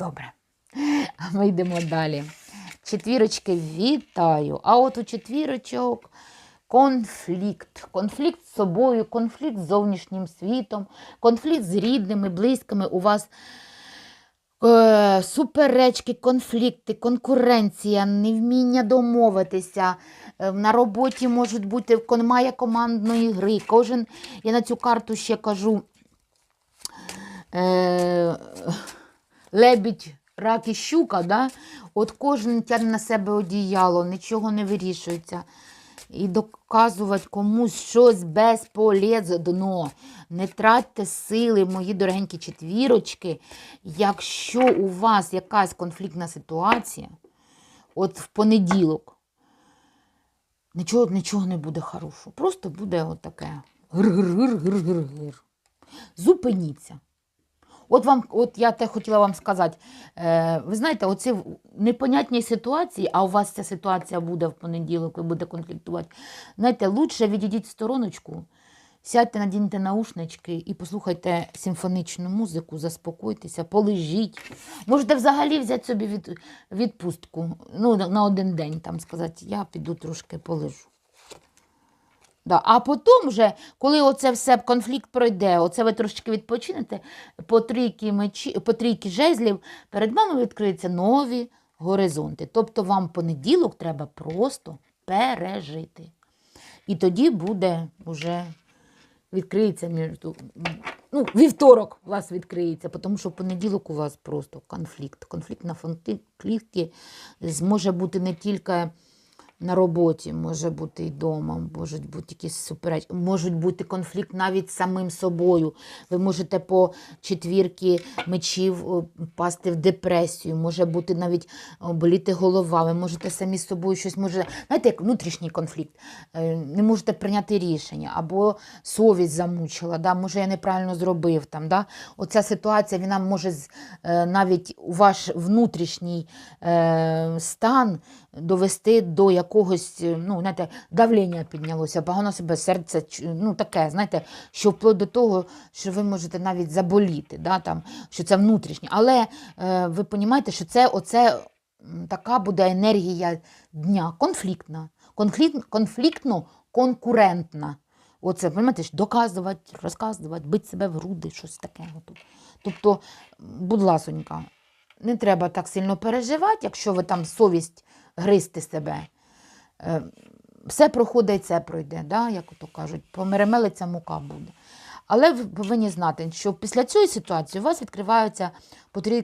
Добре. А ми йдемо далі. Четвірочки вітаю. А от у четвірочок конфлікт. Конфлікт з собою, конфлікт з зовнішнім світом, конфлікт з рідними, близькими. У вас е, суперечки, конфлікти, конкуренція, невміння домовитися. Е, На роботі можуть бути має командної гри. Кожен, я на цю карту ще кажу. Лебідь, рак і щука, да? от кожен тягне на себе одіяло, нічого не вирішується. І доказувати комусь щось безполезно. Не тратьте сили, мої дорогенькі четвірочки. Якщо у вас якась конфліктна ситуація, от в понеділок, нічого, нічого не буде хорошого. Просто буде отаке. Гир-гир-гир-гир-гир. Зупиніться. От вам, от я те хотіла вам сказати. Е, ви знаєте, оці непонятні ситуації, а у вас ця ситуація буде в понеділок, ви будете конфліктувати. Знаєте, лучше відійдіть в стороночку, сядьте, надіньте наушнички і послухайте симфонічну музику, заспокойтеся, полежіть. Можете взагалі взяти собі від, відпустку ну, на один день, там сказати, я піду трошки полежу. Да. А потім, вже, коли оце все конфлікт пройде, оце ви трошечки відпочинете, по трійки, мечі, по трійки жезлів перед вами відкриються нові горизонти. Тобто вам понеділок треба просто пережити. І тоді буде вже відкриється між ну, вівторок у вас відкриється, тому що в понеділок у вас просто конфлікт. Конфлікт на конфлікті може бути не тільки на роботі, може бути і вдома, можуть бути якісь суперечки, можуть бути конфлікт навіть з самим собою. Ви можете по четвірки мечів о, впасти в депресію, може бути навіть боліти голова, ви можете самі з собою щось може, знаєте, як внутрішній конфлікт, Е, не можете прийняти рішення, або совість замучила, да? може я неправильно зробив. Там, да? Оця ситуація вона може е, навіть ваш внутрішній е, стан довести до якогось, е, ну, знаєте, давлення піднялося, погано себе серце, ну, таке, знаєте, що вплоть до того, що ви можете навіть заболіти, да, там, що це внутрішнє. Але е, ви розумієте, що це оце така буде енергія дня, конфліктна, конфлікт, конфліктно-конкурентна. Оце, розумієте, доказувати, розказувати, бити себе в груди, щось таке. Тобто, будь ласонька, не треба так сильно переживати, якщо ви там совість гризти себе. Е, Все проходить, це пройде, да? як то кажуть, померемелиця мука буде. Але ви повинні знати, що після цієї ситуації у вас відкриваються потрійки